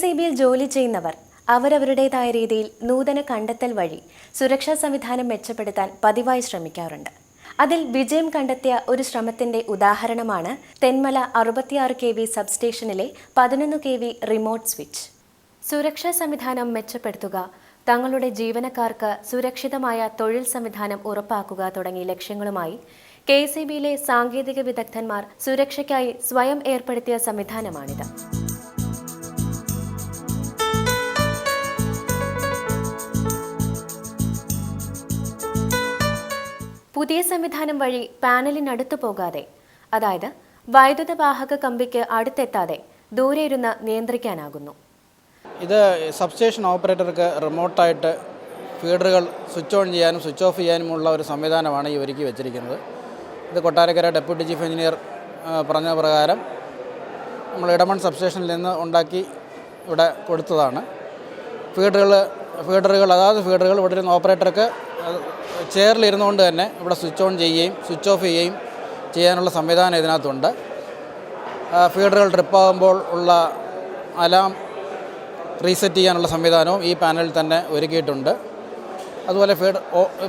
C ബിയിൽ ജോലി ചെയ്യുന്നവർ അവരവരുടേതായ രീതിയിൽ നൂതന കണ്ടെത്തൽ വഴി സുരക്ഷാ സംവിധാനം മെച്ചപ്പെടുത്താൻ പതിവായി ശ്രമിക്കാറുണ്ട്. അതിൽ വിജയം കണ്ടെത്തിയ ഒരു ശ്രമത്തിന്റെ ഉദാഹരണമാണ് തെന്മല അറുപത്തിയാറ് കെ വി സബ്സ്റ്റേഷനിലെ പതിനൊന്ന് കെ വി റിമോട്ട് സ്വിച്ച്. സുരക്ഷാ സംവിധാനം മെച്ചപ്പെടുത്തുക തങ്ങളുടെ ജീവനക്കാർക്ക് സുരക്ഷിതമായ തൊഴിൽ സംവിധാനം ഉറപ്പാക്കുക തുടങ്ങിയ ലക്ഷ്യങ്ങളുമായി കെ സി ബിയിലെ സാങ്കേതിക വിദഗ്ധന്മാർ സുരക്ഷയ്ക്കായി സ്വയം ഏർപ്പെടുത്തിയ സംവിധാനമാണിത്. പുതിയ സംവിധാനം വഴി പാനലിനടുത്തു പോകാതെ അതായത് വൈദ്യുത വാഹക കമ്പിക്ക് അടുത്തെത്താതെ ദൂരെ ഇരുന്ന് നിയന്ത്രിക്കാനാകുന്നു. ഇത് സബ്സ്റ്റേഷൻ ഓപ്പറേറ്റർക്ക് റിമോട്ടായിട്ട് ഫീഡറുകൾ സ്വിച്ച് ഓൺ ചെയ്യാനും സ്വിച്ച് ഓഫ് ചെയ്യാനുമുള്ള ഒരു സംവിധാനമാണ് ഈ ഒരുക്കി വെച്ചിരിക്കുന്നത്. ഇത് കൊട്ടാരക്കര ഡെപ്യൂട്ടി ചീഫ് എഞ്ചിനീയർ പറഞ്ഞ പ്രകാരം നമ്മൾ ഇടമൺ സബ്സ്റ്റേഷനിൽ നിന്ന് ഉണ്ടാക്കി ഇവിടെ കൊടുത്തതാണ്. ഫീഡറുകൾ ഫീഡറുകൾ അതാത് ഫീഡറുകൾ ഇവിടെ ഓപ്പറേറ്റർക്ക് ചെയറിലിരുന്നുകൊണ്ട് തന്നെ ഇവിടെ സ്വിച്ച് ഓൺ ചെയ്യുകയും സ്വിച്ച് ഓഫ് ചെയ്യുകയും ചെയ്യാനുള്ള സംവിധാനം ഇതിനകത്തുണ്ട്. ഫീഡറുകൾ ട്രിപ്പാകുമ്പോൾ ഉള്ള അലാം റീസെറ്റ് ചെയ്യാനുള്ള സംവിധാനവും ഈ പാനലിൽ തന്നെ ഒരുക്കിയിട്ടുണ്ട്. അതുപോലെ ഫീഡ്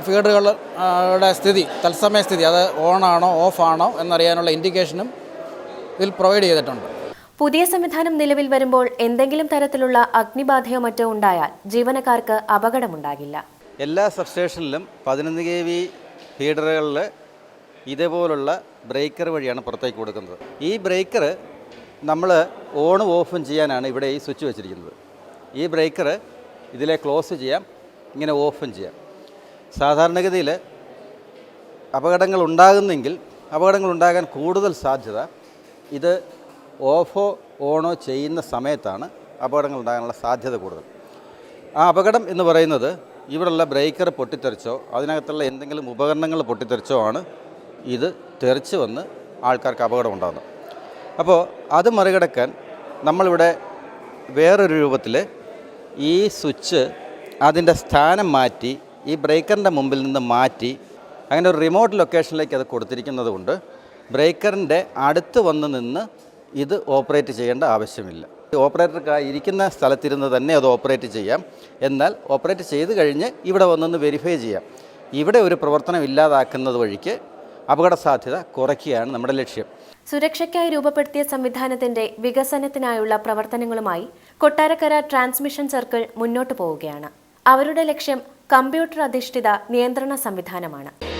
ഫീഡറുകളുടെ സ്ഥിതി തത്സമയ സ്ഥിതി അത് ഓണാണോ ഓഫാണോ എന്നറിയാനുള്ള ഇൻഡിക്കേഷനും ഇതിൽ പ്രൊവൈഡ് ചെയ്തിട്ടുണ്ട്. പുതിയ സംവിധാനം നിലവിൽ വരുമ്പോൾ എന്തെങ്കിലും തരത്തിലുള്ള അഗ്നിബാധയോ മറ്റോ ഉണ്ടായാൽ ജീവനക്കാർക്ക് അപകടമുണ്ടാകില്ല. എല്ലാ സബ്സ്റ്റേഷനിലും പതിനൊന്ന് കെ വി ഫീഡറുകളിൽ ഇതേപോലുള്ള ബ്രേക്കർ വഴിയാണ് പുറത്തേക്ക് കൊടുക്കുന്നത്. ഈ ബ്രേക്കർ നമ്മൾ ഓണും ഓഫും ചെയ്യാനാണ് ഇവിടെ ഈ സ്വിച്ച് വെച്ചിരിക്കുന്നത്. ഈ ബ്രേക്കർ ഇതിലെ ക്ലോസ് ചെയ്യാം ഇങ്ങനെ ഓഫും ചെയ്യാം. സാധാരണഗതിയിൽ അപകടങ്ങൾ ഉണ്ടാകുന്നെങ്കിൽ അപകടങ്ങൾ ഉണ്ടാകാൻ കൂടുതൽ സാധ്യത ഇത് ഓഫോ ഓണോ ചെയ്യുന്ന സമയത്താണ് അപകടങ്ങൾ ഉണ്ടാകാനുള്ള സാധ്യത കൂടുതൽ. ആ അപകടം എന്ന് പറയുന്നത് ഇവിടെയുള്ള ബ്രേക്കർ പൊട്ടിത്തെറിച്ചോ അതിനകത്തുള്ള എന്തെങ്കിലും ഉപകരണങ്ങൾ പൊട്ടിത്തെറിച്ചോ ആണ് ഇത് തെറിച്ച് വന്ന് ആൾക്കാർക്ക് അപകടം ഉണ്ടാകുന്നത് അപ്പോൾ അത് മറികടക്കാൻ നമ്മളിവിടെ വേറൊരു രൂപത്തിൽ ഈ സ്വിച്ച് അതിന്റെ സ്ഥാനം മാറ്റി ഈ ബ്രേക്കറിന്റെ മുമ്പിൽ നിന്ന് മാറ്റി അങ്ങനെ ഒരു റിമോട്ട് ലൊക്കേഷനിലേക്ക് അത് കൊടുത്തിരിക്കുന്നത് കൊണ്ട് ബ്രേക്കറിന്റെ അടുത്ത് വന്ന് നിന്ന് ഇത് ഓപ്പറേറ്റ് ചെയ്യേണ്ട ആവശ്യമില്ല. ഓപ്പറേറ്റർക്ക് ഇരിക്കുന്ന സ്ഥലത്തിരുന്ന് തന്നെ അത് ഓപ്പറേറ്റ് ചെയ്യാം. എന്നാൽ ഓപ്പറേറ്റ് ചെയ്ത് കഴിഞ്ഞ് ഇവിടെ വന്നൊന്ന് വെരിഫൈ ചെയ്യാം. ഇവിടെ ഒരു പ്രവർത്തനം ഇല്ലാതാക്കുന്നത് വഴിക്ക് അപകട സാധ്യത കുറയ്ക്കുകയാണ് നമ്മുടെ ലക്ഷ്യം. സുരക്ഷയ്ക്കായി രൂപപ്പെടുത്തിയ സംവിധാനത്തിന്റെ വികസനത്തിനായുള്ള പ്രവർത്തനങ്ങളുമായി കൊട്ടാരക്കര ട്രാൻസ്മിഷൻ സർക്കിൾ മുന്നോട്ടു പോവുകയാണ്. അവരുടെ ലക്ഷ്യം കമ്പ്യൂട്ടർ അധിഷ്ഠിത നിയന്ത്രണ സംവിധാനമാണ്.